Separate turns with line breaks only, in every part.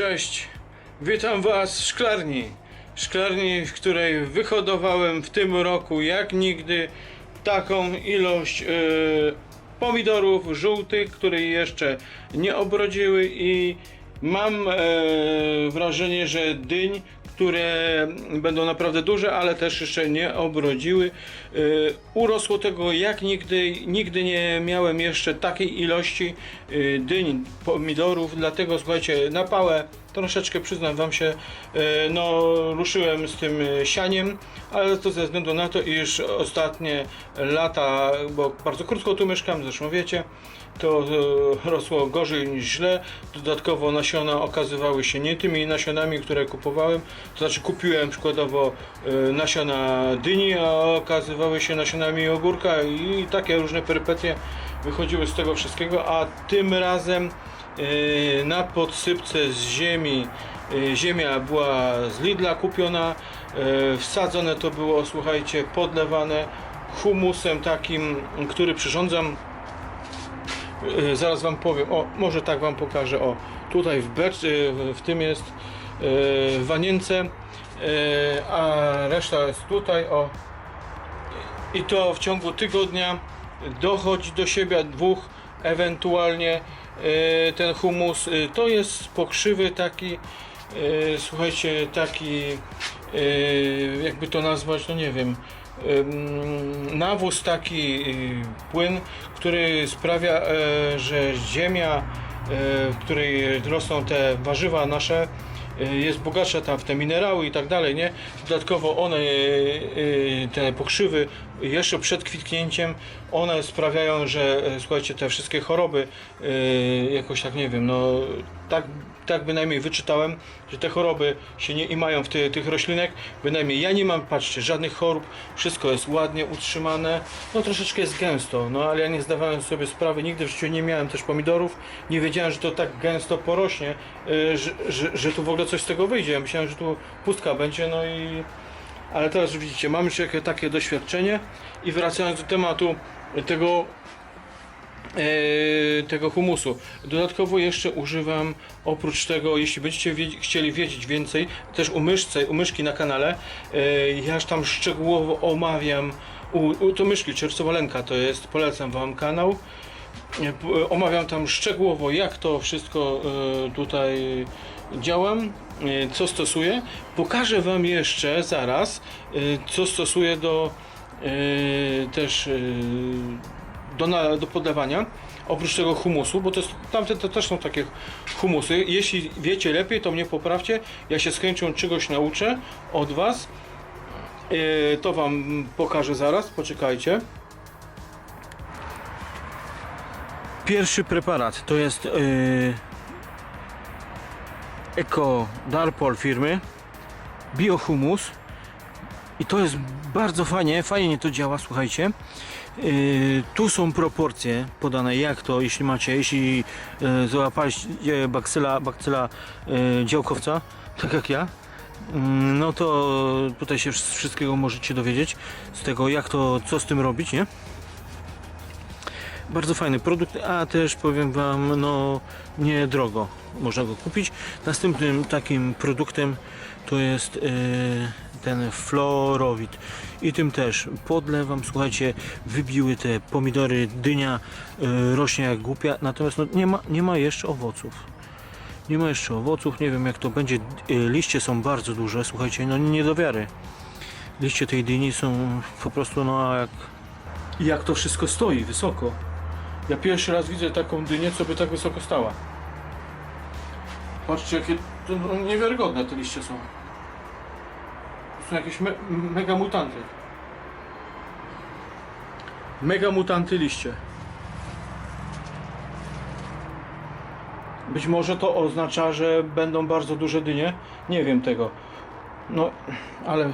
Cześć, witam Was w szklarni. Szklarni, w której wyhodowałem w tym roku jak nigdy taką ilość e, pomidorów żółtych, które jeszcze nie obrodziły i mam e, wrażenie, że dyń, które będą naprawdę duże, ale też jeszcze nie obrodziły. E, urosło tego jak nigdy, nigdy nie miałem jeszcze takiej ilości e, dyń, pomidorów, dlatego słuchajcie, na pałę troszeczkę przyznam wam się, e, no ruszyłem z tym sianiem, ale to ze względu na to, iż ostatnie lata, bo bardzo krótko tu mieszkam, zresztą wiecie, to e, rosło gorzej niż źle. Dodatkowo nasiona okazywały się nie tymi nasionami, które kupowałem. To znaczy kupiłem przykładowo e, nasiona dyni, a okazywały się nasionami ogórka i takie różne perypetie wychodziły z tego wszystkiego, a tym razem e, na podsypce z ziemi ziemia była z Lidla kupiona, wsadzone to było, słuchajcie, podlewane humusem takim, który przyrządzam Zaraz wam powiem, o może tak wam pokażę, o tutaj w, becz, e, w tym jest e, w wanience, a reszta jest tutaj, o. I to w ciągu tygodnia dochodzi do siebie dwóch, ewentualnie ten humus, to jest pokrzywy taki, słuchajcie, taki, e, jakby to nazwać, no nie wiem, em, nawóz taki y, płyn, który sprawia, e, że ziemia, e, w której rosną te warzywa nasze, e, jest bogatsza tam w te minerały i tak dalej, nie? Dodatkowo one, e, e, te pokrzywy jeszcze przed kwitnięciem, one sprawiają, że e, słuchajcie, te wszystkie choroby e, jakoś tak nie wiem, no tak, tak bynajmniej wyczytałem, że te choroby się nie imają w ty, tych roślinek, bynajmniej ja nie mam, patrzcie, żadnych chorób, wszystko jest ładnie utrzymane, no troszeczkę jest gęsto, no ale ja nie zdawałem sobie sprawy, nigdy w życiu nie miałem też pomidorów, nie wiedziałem, że to tak gęsto porośnie, y, że, że, że tu w ogóle coś z tego wyjdzie, ja myślałem, że tu pustka będzie, no i ale teraz widzicie, mam już takie doświadczenie i wracając do tematu tego e, tego humusu. Dodatkowo jeszcze używam, oprócz tego, jeśli będziecie chcieli wiedzieć więcej, też u myszce, u myszki na kanale, e, ja tam szczegółowo omawiam, u, u, to myszki Czerwolenka to jest, polecam wam kanał. P- Omawiam tam szczegółowo, jak to wszystko e, tutaj działam, co stosuję. Pokażę Wam jeszcze zaraz, e, co stosuję do e, też do, do podawania. Oprócz tego humusu, bo to jest, tamte to też są takie humusy. Jeśli wiecie lepiej, to mnie poprawcie. Ja się z chęcią czegoś nauczę od Was. To Wam pokażę zaraz, poczekajcie. Pierwszy preparat to jest yy, Eco Darpol firmy Biohumus i to jest bardzo fajnie, fajnie to działa, słuchajcie. Yy, tu są proporcje podane, jak to, jeśli macie, jeśli yy, załapaliście bakcyla, bakcyla yy, działkowca, tak jak ja, mm, no to tutaj się wszystkiego możecie dowiedzieć, z tego jak to, co z tym robić, nie? Bardzo fajny produkt, a też powiem Wam, no niedrogo można go kupić. Następnym takim produktem to jest e, ten fluorowid i tym też podlewam, słuchajcie, wybiły te pomidory, dynia e, rośnie jak głupia, natomiast no, nie, ma, nie ma jeszcze owoców. Nie ma jeszcze owoców, nie wiem jak to będzie, e, liście są bardzo duże, słuchajcie, no nie do wiary. Liście tej dyni są po prostu no jak jak to wszystko stoi wysoko. Ja pierwszy raz widzę taką dynię, co by tak wysoko stała. Patrzcie, jakie to no, niewiarygodne te liście są. To są jakieś me mega mutanty. Mega mutanty liście. Być może to oznacza, że będą bardzo duże dynie. Nie wiem tego. No, ale...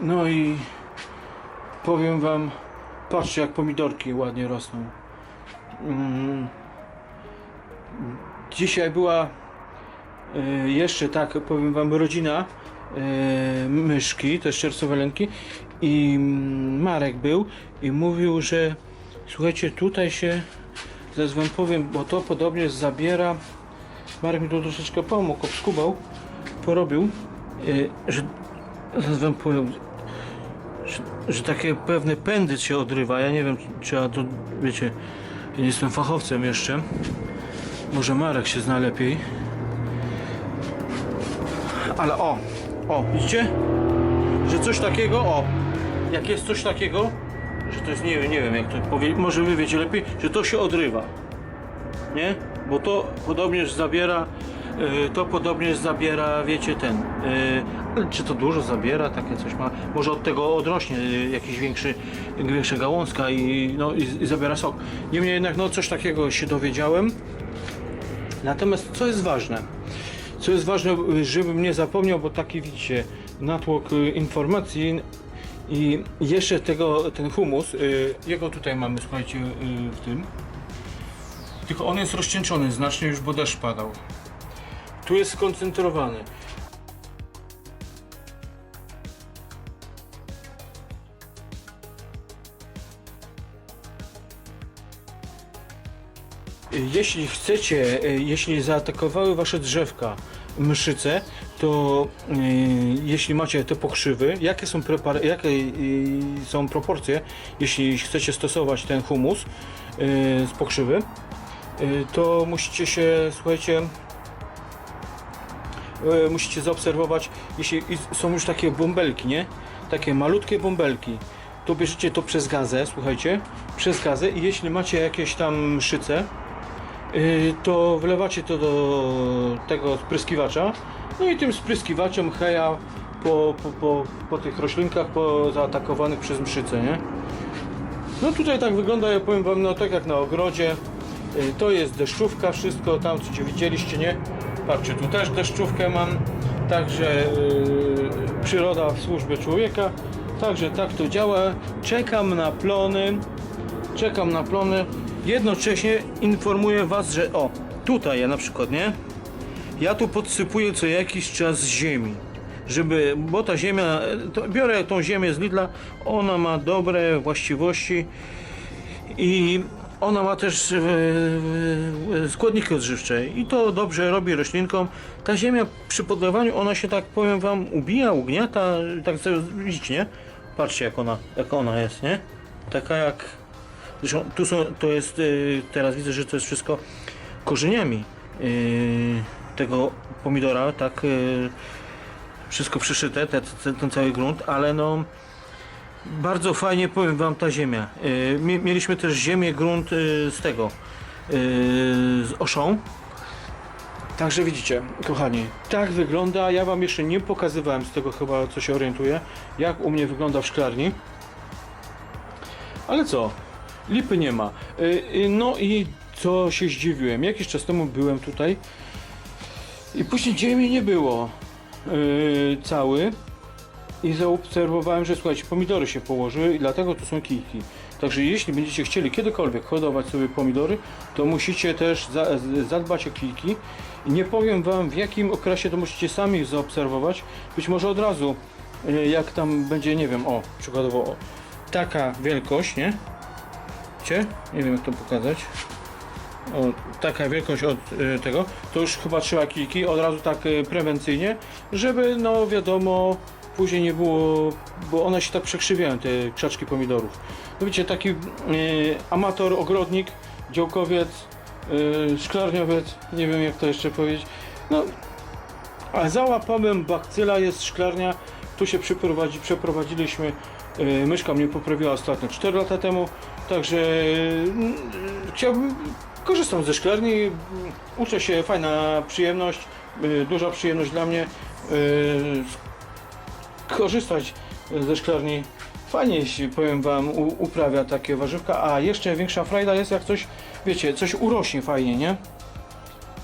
No i... Powiem wam... Patrzcie jak pomidorki ładnie rosną. Mm. Dzisiaj była e, jeszcze tak powiem wam rodzina e, myszki, też czerwolenki i Marek był i mówił, że słuchajcie tutaj się zaraz wam powiem, bo to podobnie zabiera Marek mi tu troszeczkę pomógł, obskubał, porobił, yy, że zaraz wam powiem, że, że takie pewne pędy się odrywa. Ja nie wiem, czy trzeba to, wiecie, ja nie jestem fachowcem jeszcze. Może Marek się zna lepiej. Ale o, o, widzicie? Że coś takiego, o, jak jest coś takiego, że to jest, nie wiem, nie wiem jak to powiedzieć, może wy wiecie lepiej, że to się odrywa. Nie? Bo to podobnież zabiera, y, to podobnież zabiera, wiecie, ten, y, ale czy to dużo zabiera, takie coś ma, może od tego odrośnie y, jakiś większy, większa gałązka i, no, i, i zabiera sok. Niemniej jednak, no coś takiego się dowiedziałem. Natomiast co jest ważne? Co jest ważne, żebym nie zapomniał, bo taki widzicie, natłok y, informacji i jeszcze tego, ten humus, y, jego tutaj mamy, słuchajcie, w tym. Tylko on jest rozcieńczony znacznie już, bo deszcz padał. Tu jest skoncentrowany. Jeśli chcecie, e, jeśli zaatakowały wasze drzewka mszyce, to e, jeśli macie te pokrzywy, jakie są, prepar- jakie są proporcje, jeśli chcecie stosować ten humus z pokrzywy, to musicie się, słuchajcie, e, musicie zaobserwować, jeśli są już takie bąbelki, nie? Takie malutkie bąbelki, to bierzecie to przez gazę, słuchajcie, przez gazę i jeśli macie jakieś tam mszyce, y, to wlewacie to do tego spryskiwacza, no i tym spryskiwaczem heja po, po, po, po tych roślinkach po zaatakowanych przez mszyce, nie? No tutaj tak wygląda, ja powiem wam, no tak jak na ogrodzie. Y, To jest deszczówka, wszystko tam co widzieliście, nie? Patrzcie, tu też deszczówkę mam. Także yy, przyroda w służbie człowieka. Także tak to działa. Czekam na plony. Czekam na plony. Jednocześnie informuję was, że o, tutaj ja na przykład, nie? Ja tu podsypuję co jakiś czas ziemi. Żeby, bo ta ziemia, biorę tą ziemię z Lidla, ona ma dobre właściwości i ona ma też e, e, składniki odżywcze i to dobrze robi roślinkom. Ta ziemia przy podlewaniu, ona się tak powiem wam ubija, ugniata, tak sobie widzicie, nie? Patrzcie jak ona, jak ona jest, nie? Taka jak, zresztą tu są, to jest, e, teraz widzę, że to jest wszystko korzeniami e, tego pomidora, tak, e, wszystko przyszyte, te, te, ten cały grunt, ale no bardzo fajnie powiem wam ta ziemia. Mie- mieliśmy też ziemię, grunt z tego, z oszą. Także widzicie, kochani, tak wygląda. Ja wam jeszcze nie pokazywałem z tego chyba, co się orientuję, jak u mnie wygląda w szklarni. Ale co? Lipy nie ma. Yy, yy, no i co się zdziwiłem. Jakiś czas temu byłem tutaj i później ziemi nie było yy, cały. I zaobserwowałem, że słuchajcie, pomidory się położyły i dlatego tu są kijki. Także jeśli będziecie chcieli kiedykolwiek hodować sobie pomidory, to musicie też za, zadbać o kijki. Nie powiem wam w jakim okresie to musicie sami zaobserwować. Być może od razu, y, jak tam będzie, nie wiem, o, przykładowo o, taka wielkość, nie? Nie wiem jak to pokazać. O, taka wielkość od y, tego, to już chyba trzeba kijki od razu tak y, prewencyjnie, żeby no wiadomo, później nie było, bo one się tak przekrzywiają, te krzaczki pomidorów. No wiecie, taki y, amator, ogrodnik, działkowiec, y, szklarniowiec, nie wiem jak to jeszcze powiedzieć, no a załapałem bakcyla, jest szklarnia, tu się przeprowadzi, przeprowadziliśmy, y, myszka mnie poprawiła ostatnio 4 lata temu, także y, chciałbym, korzystam ze szklarni, uczę się, fajna przyjemność, y, duża przyjemność dla mnie, y, korzystać ze szklarni. Fajnie powiem wam, uprawia takie warzywka, a jeszcze większa frajda jest jak coś, wiecie, coś urośnie fajnie, nie?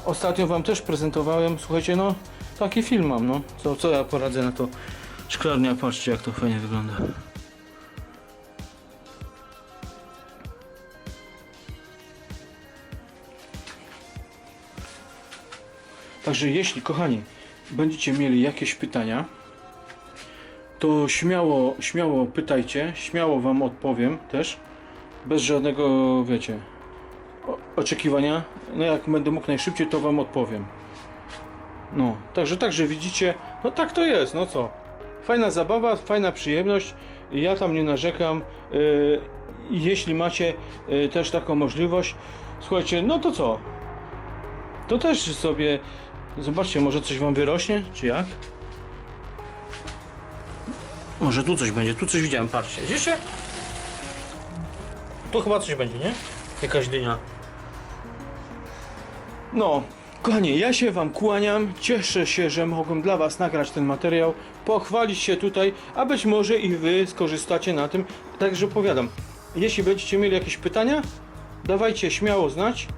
Ostatnio wam też prezentowałem, słuchajcie, no, taki film mam, no. Co, co ja poradzę na to? Szklarnia, patrzcie jak to fajnie wygląda. Także jeśli, kochani, będziecie mieli jakieś pytania, to śmiało, śmiało pytajcie, śmiało wam odpowiem też, bez żadnego, wiecie, oczekiwania. No jak będę mógł najszybciej, to wam odpowiem. No, także, także widzicie, no tak to jest, no co. Fajna zabawa, fajna przyjemność. Ja tam nie narzekam. Yy, jeśli macie yy, też taką możliwość, słuchajcie, no to co? To też sobie zobaczcie, może coś wam wyrośnie, czy jak? Może tu coś będzie, tu coś widziałem, patrzcie. Widzicie? Tu chyba coś będzie, nie? Jakaś dynia. No, kochani, ja się Wam kłaniam. Cieszę się, że mogłem dla Was nagrać ten materiał, pochwalić się tutaj, a być może i Wy skorzystacie na tym. Także powiadam, jeśli będziecie mieli jakieś pytania, dawajcie śmiało znać.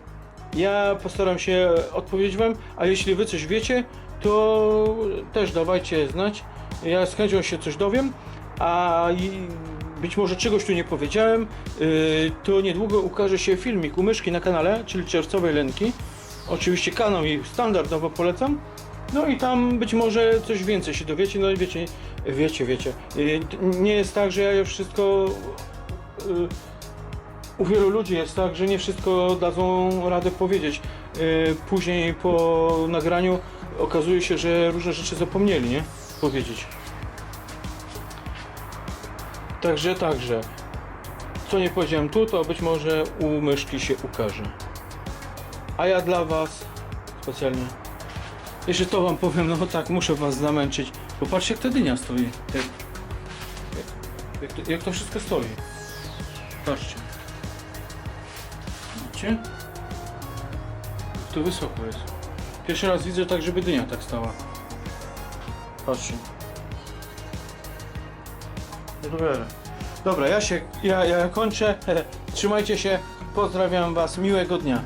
Ja postaram się odpowiedzieć Wam, a jeśli Wy coś wiecie, to też dawajcie znać. Ja z chęcią się coś dowiem, a i być może czegoś tu nie powiedziałem, yy, to niedługo ukaże się filmik u myszki na kanale, czyli Czerwcowej Lenki. Oczywiście kanał jej standardowo polecam. No i tam być może coś więcej się dowiecie, no i wiecie, wiecie, wiecie. T- Nie jest tak, że ja wszystko yy, u wielu ludzi jest tak, że nie wszystko dadzą radę powiedzieć. Yy, Później po nagraniu okazuje się, że różne rzeczy zapomnieli, nie? Powiedzieć. Także, także. Co nie powiedziałem tu, to być może u myszki się ukaże. A ja dla Was specjalnie. Jeszcze to Wam powiem, no tak, muszę Was zamęczyć. Bo patrzcie, jak ta dynia stoi. Jak, jak, to, jak to wszystko stoi. Patrzcie. Widzicie? To wysoko jest. Pierwszy raz widzę tak, żeby dynia tak stała. Patrzcie. Dobra. Dobra, ja się, ja, ja kończę. Trzymajcie się. Pozdrawiam Was. Miłego dnia.